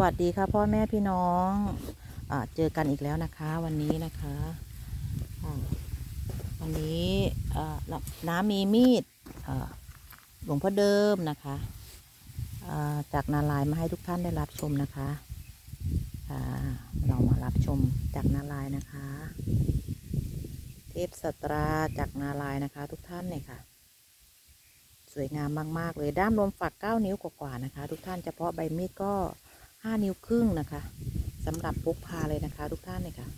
วัสดีค่ะพ่อแม่พี่น้องอเจอกันอีกแล้วนะคะ วันนี้นะคะวันนี้น้ำมีมีดหลวงพ่อเดิมนะคะาจากนาลายมาให้ทุกท่านได้รับชมนะคะเรามารับชมจากนาลายนะคะ เทพสตราจากนาลายนะคะ ทุกท่านเนี่ยค่ะสวยงามมาก ๆ เลย ด้ามรวมฝัก 9 นิ้วกว่าๆนะคะ ทุกท่านเฉพาะใบมีดก็ 5 นิ้วครึ่งนะคะสำหรับพกพาเลยนะคะ ทุกท่านเนี่ยค่ะ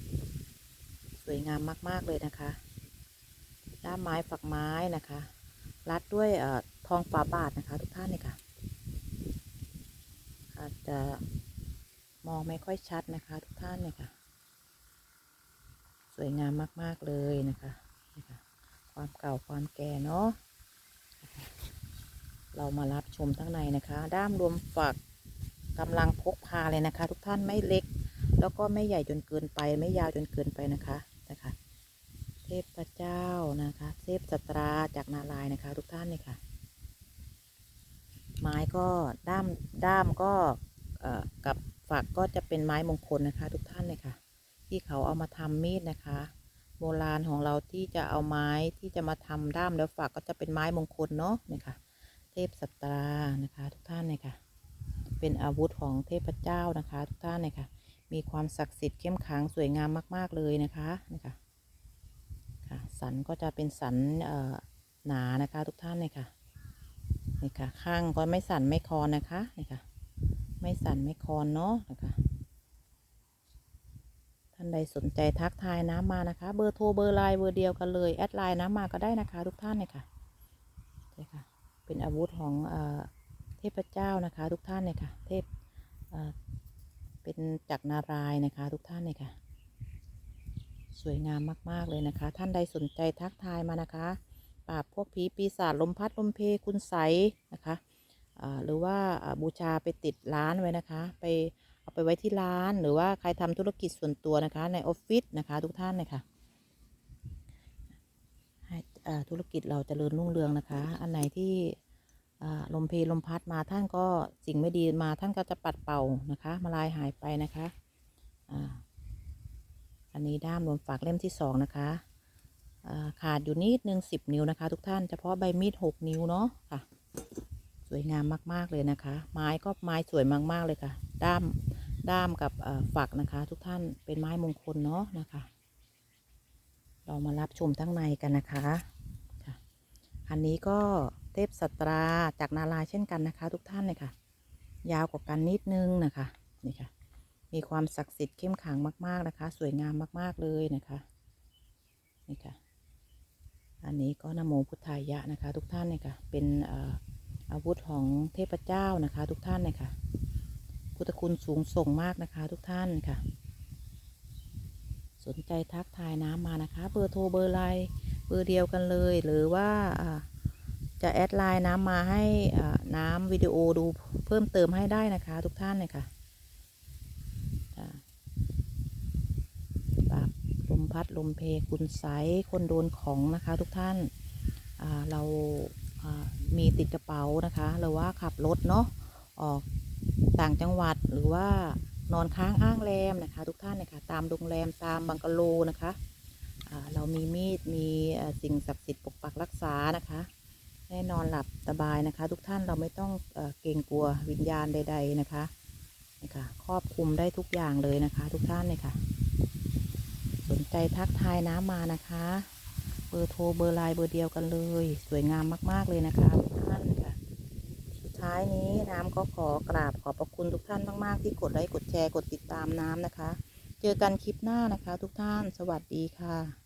สวยงามมาก ๆ เลยนะคะ ด้ามไม้ฝักไม้นะคะ รัดด้วยอทองฝาบาทนะคะ ทุกท่านเนี่ยค่ะ อาจจะมองไม่ค่อยชัดนะคะ ทุกท่านเนี่ยค่ะ สวยงามมาก ๆ เลยนะคะคะความเก่าความแก่เนาะเรามารับชมทั้งในนะคะ ด้ามรวมฝัก กำลังพกพาเลยนะคะ ทุกท่านไม่เล็ก แล้วก็ไม่ใหญ่จนเกินไป ไม่ยาวจนเกินไปนะคะนะคะ เทพเจ้านะคะ เทพสตราจากนารายนะคะ ทุกท่านเลยค่ะ ไม้ก็ด้ามด้ามก็เอ่อกับฝักก็จะเป็นไม้มงคลนะคะ ทุกท่านเลยค่ะ ที่เขาเอามาทำมีดนะคะ โบราณของเราที่จะเอาไม้ที่จะมาทำด้ามแล้วฝักก็จะเป็นไม้มงคลเนาะเนี่ยค่ะ เทพสตรานะคะ ทุกท่านเนี่ยค่ะ เป็นอาวุธของเทพเจ้านะคะ ทุกท่านเลยค่ะ มีความศักดิ์สิทธิ์เข้มขังสวยงามมาก ๆ เลยนะคะนี่ค่ะค่ะ สันก็จะเป็นสันเอ่อหนานะคะทุกท่านเลยค่ะนี่ค่ะ ข้างก็ไม่สั่นไม่คอนนะคะนี่ค่ะ ไม่สั่นไม่คอนเนาะนะคะท่านใดสนใจทักทายน้ำมานะคะ เบอร์โทรเบอร์ไลน์เบอร์เดียวกันเลยแอดไลน์น้ำมาก็ได้นะคะ ทุกท่านเนี่ยค่ะใช่ค่ะ เป็นอาวุธของ เทพเจ้านะคะ ทุกท่านเนี่ยค่ะ เทพเเป็นจักรนารายนะคะ ทุกท่านเนี่ยค่ะ สวยงามมาก ๆ เลยนะคะ ท่านใดสนใจทักทายมานะคะปราบพวกผีปีศาจลมพัดลมเพคุณใสนะคะหรือว่าบูชาไปติดร้านไว้นะคะ ไปเอาไปไว้ที่ร้านหรือว่าใครทำธุรกิจส่วนตัวนะคะ ในออฟฟิศนะคะ ทุกท่านเนี่ยค่ะให้ธุรกิจเราจเจริญรุ่งเรืองนะคะ อันไหนที่ ลมเพลลมพัดมาท่านก็สิ่งไม่ดีมาท่านก็จะปัดเป่านะคะมาลายหายไปนะคะอันนี้ด้ามรวมฝากเล่มที่สองนะคะขาดอยู่นิดนึงสิบนิ้วนะคะ ทุกท่านเฉพาะใบมีดหกนิ้วเนาะค่ะ สวยงามมาก ๆ เลยนะคะ ไม้ก็ไม้สวยมาก ๆ เลยค่ะ ด้ามด้ามกับฝักนะคะ ทุกท่านเป็นไม้มงคลเนาะนะคะ เรามารับชมทั้งในกันนะคะคะอันนี้ก็ เทพสตราจากนาลายเช่นกันนะคะ ทุกท่านเลยค่ะ ยาวกว่ากันนิดนึงนะคะนี่ค่ะ มีความศักดิ์สิทธิ์เข้มขังมาก ๆนะคะ สวยงามมาก ๆเลยนะคะนี่ค่ะ อันนี้ก็นโมพุทธายะนะคะ ทุกท่านเลยค่ะ เป็นอาวุธของเทพเจ้านะคะ ทุกท่านเลยค่ะพุทธคุณสูงส่งมากนะคะ ทุกท่านค่ะ สนใจทักทายน้ำมานะคะ เบอร์โทรเบอร์ไลน์เบอร์เดียวกันเลย หรือว่าอ่า จะแอดไลน์น้ำมาให้น้ำวิดีโอดูเพิ่มเติมให้ได้นะคะ ทุกท่านเลยค่ะปราบลมพัดลมเพคุณใสคนโดนของนะคะ ทุกท่านาเราามีติดกระเป๋านะคะหรือว่าขับรถเนาะออกต่างจังหวัดหรือว่านอนค้างอ้างแรมนะคะ ทุกท่านนะคะตามโรงแรมตามบังกะโลนะคะเรามีมีดมีสิ่งศักดิ์สิทธิ์ปกปักรักษานะคะ แน่นอนหลับสบายนะคะ ทุกท่านเราไม่ต้องเอเกรงกลัววิญญาณใด ๆนะคะนี่ค่ะครอบคลุมได้ทุกอย่างเลยนะคะ ทุกท่านเลยค่ะ สนใจทักทายน้ำมานะคะ เบอร์โทรเบอร์ไลน์เบอร์เดียวกันเลย สวยงามมาก ๆเลยนะคะทุกท่านค่ะ สุดท้ายนี้น้ำก็ขอกราบขอบพระคุณทุกท่านมากๆที่กดไลค์กดแชร์กดติดตามน้ำนะคะ เจอกันคลิปหน้านะคะ ทุกท่าน สวัสดีค่ะ